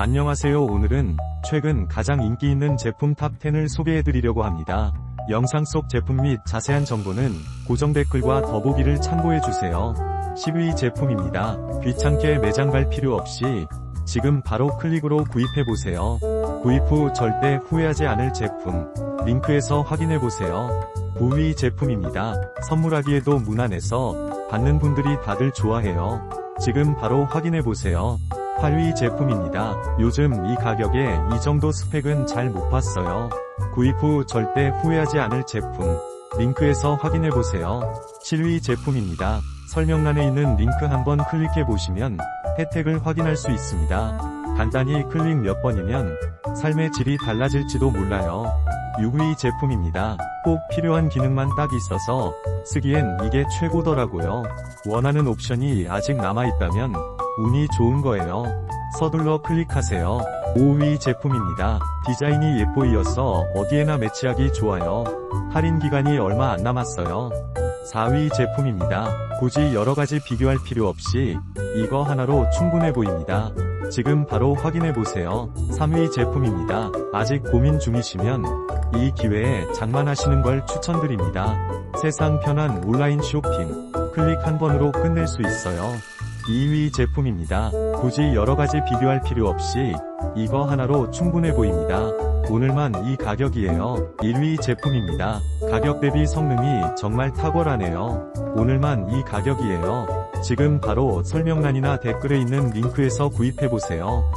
안녕하세요. 오늘은 최근 가장 인기 있는 제품 탑10을 소개해드리려고 합니다. 영상 속 제품 및 자세한 정보는 고정 댓글과 더보기를 참고해주세요. 10위 제품입니다. 귀찮게 매장 갈 필요 없이 지금 바로 클릭으로 구입해보세요. 구입 후 절대 후회하지 않을 제품. 링크에서 확인해보세요. 9위 제품입니다. 선물하기에도 무난해서 받는 분들이 다들 좋아해요. 지금 바로 확인해보세요. 8위 제품입니다. 요즘 이 가격에 이 정도 스펙은 잘 못 봤어요. 구입 후 절대 후회하지 않을 제품. 링크에서 확인해보세요. 7위 제품입니다. 설명란에 있는 링크 한번 클릭해보시면 혜택을 확인할 수 있습니다. 간단히 클릭 몇 번이면 삶의 질이 달라질지도 몰라요. 6위 제품입니다. 꼭 필요한 기능만 딱 있어서 쓰기엔 이게 최고더라고요. 원하는 옵션이 아직 남아있다면 운이 좋은 거예요. 서둘러 클릭하세요. 5위 제품입니다. 디자인이 예뻐이어서 어디에나 매치하기 좋아요. 할인 기간이 얼마 안 남았어요. 4위 제품입니다. 굳이 여러가지 비교할 필요 없이 이거 하나로 충분해 보입니다. 지금 바로 확인해보세요. 3위 제품입니다. 아직 고민 중이시면 이 기회에 장만하시는 걸 추천드립니다. 세상 편한 온라인 쇼핑. 클릭 한 번으로 끝낼 수 있어요. 2위 제품입니다. 굳이 여러가지 비교할 필요 없이 이거 하나로 충분해 보입니다. 오늘만 이 가격이에요. 1위 제품입니다. 가격 대비 성능이 정말 탁월하네요. 오늘만 이 가격이에요. 지금 바로 설명란이나 댓글에 있는 링크에서 구입해보세요.